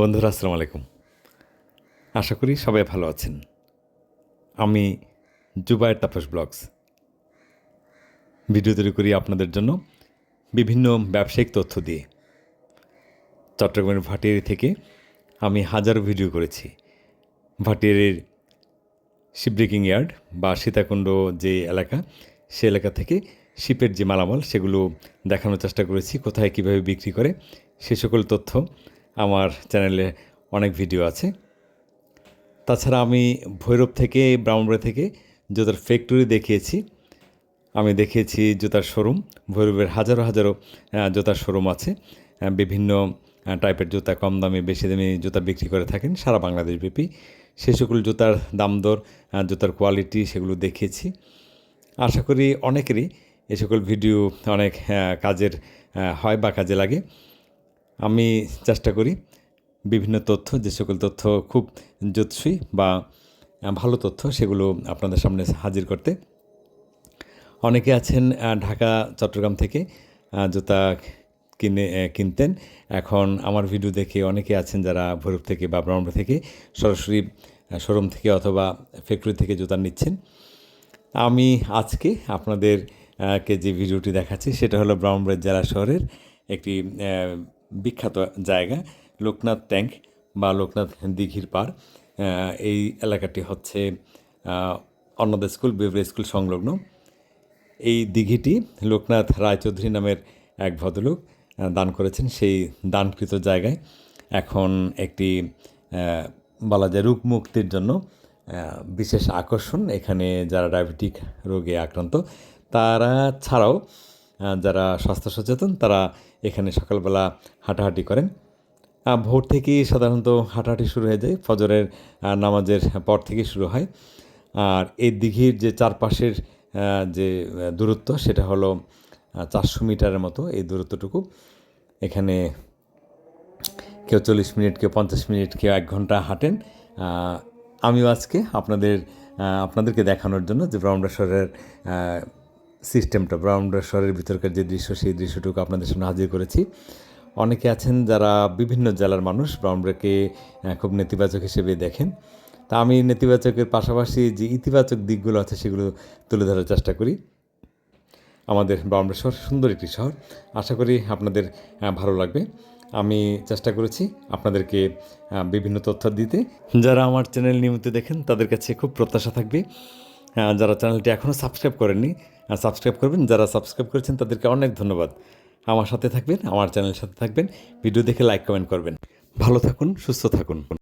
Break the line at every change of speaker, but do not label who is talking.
বন্ধুরা আসসালামু আলাইকুম আশা করি সবাই ভালো আছেন। আমি জুবায়ের তাপস ব্লগস। ভিডিও তৈরি করি আপনাদের জন্য বিভিন্ন ব্যবসায়িক তথ্য দিয়ে। চট্টগ্রামের ভাটিয়ারি থেকে আমি হাজারো ভিডিও করেছি। ভাটিয়ারির শিপব্রেকিং ইয়ার্ড বা সীতাকুণ্ড যে এলাকা, সে এলাকা থেকে শিপের যে মালামাল, সেগুলো দেখানোর চেষ্টা করেছি, কোথায় কীভাবে বিক্রি করে, সে সকল তথ্য আমার চ্যানেলে অনেক ভিডিও আছে। তাছাড়া আমি ভৈরব থেকে, ব্রাহ্মণবাড়ি থেকে জুতার ফ্যাক্টরি দেখিয়েছি। আমি দেখিয়েছি জুতার শোরুম ভৈরবের হাজারো হাজারো জুতার শোরুম আছে। বিভিন্ন টাইপের জুতা কম দামে বেশি দামে জুতা বিক্রি করে থাকেন সারা বাংলাদেশ ব্যাপী। সে সকল জুতার দাম দর জুতার কোয়ালিটি সেগুলো দেখিয়েছি। আশা করি অনেকেরই এ সকল ভিডিও অনেক কাজের হয় বা কাজে লাগে। আমি চেষ্টা করি বিভিন্ন তথ্য যে সকল তথ্য খুব জুৎসই বা ভালো তথ্য সেগুলো আপনাদের সামনে হাজির করতে। অনেকে আছেন ঢাকা চট্টগ্রাম থেকে জুতা কিনে কিনতেন। এখন আমার ভিডিও দেখে অনেকে আছেন যারা ভৈরব থেকে বা ব্রাহ্মণ থেকে সরাসরি শোরুম থেকে অথবা ফ্যাক্টরি থেকে জুতা নিচ্ছেন। আমি আজকে আপনাদের আহ, কে যে ভিডিওটি দেখাচ্ছি সেটা হলো ব্রাহ্মণবাড়ি জেলা শহরের একটি বিখ্যাত জায়গা, লোকনাথ ট্যাঙ্ক বা লোকনাথ দিঘির পার। এই এলাকাটি হচ্ছে অন্নদা স্কুল বেবরি স্কুল সংলগ্ন। এই দিঘিটি লোকনাথ রায়চৌধুরী নামের এক ভদ্রলোক দান করেছেন। সেই দানকৃত জায়গায় এখন একটি বলা যায় রূপ মুক্তির জন্য বিশেষ আকর্ষণ। এখানে যারা ডায়াবেটিক রোগে আক্রান্ত, তারা ছাড়াও যারা স্বাস্থ্য সচেতন, তারা এখানে সকালবেলা হাঁটাহাঁটি করেন। ভোর থেকেই সাধারণত হাঁটাহাঁটি শুরু হয়ে যায়, ফজরের নামাজের পর থেকে শুরু হয়। আর এই দিঘির যে চারপাশের যে দূরত্ব, সেটা হলো চারশো মিটারের মতো এই দূরত্বটুকু। এখানে কেউ চল্লিশ মিনিট, কেউ পঞ্চাশ মিনিট, কেউ এক ঘণ্টা হাঁটেন। আমিও আজকে আপনাদের আপনাদেরকে দেখানোর জন্য যে ব্রাহ্মণেশ্বরের সিস্টেমটা, ব্রাহ্মণেশ্বরের ভিতরকার যে দৃশ্য, সেই দৃশ্যটুকু আপনাদের সামনে হাজির করেছি। অনেকে আছেন যারা বিভিন্ন জেলার মানুষ, ব্রাহ্মণকে খুব নেতিবাচক হিসেবে দেখেন। তা আমি নেতিবাচকের পাশাপাশি যে ইতিবাচক দিকগুলো আছে, সেগুলো তুলে ধরার চেষ্টা করি। আমাদের ব্রাহ্মণেশ্বর সুন্দর একটি শহর। আশা করি আপনাদের ভালো লাগবে। আমি চেষ্টা করেছি আপনাদেরকে বিভিন্ন তথ্য দিতে। যারা আমার চ্যানেল নিয়মিত দেখেন, তাদের কাছে খুব প্রত্যাশা থাকবে। যারা চ্যানেলটি এখনও সাবস্ক্রাইব করেননি সাবস্ক্রাইব করবেন। যারা সাবস্ক্রাইব করেছেন, তাদেরকে অনেক ধন্যবাদ। আমার সাথে থাকবেন, আমার চ্যানেলের সাথে থাকবেন। ভিডিও দেখে লাইক কমেন্ট করবেন। ভালো থাকুন, সুস্থ থাকুন।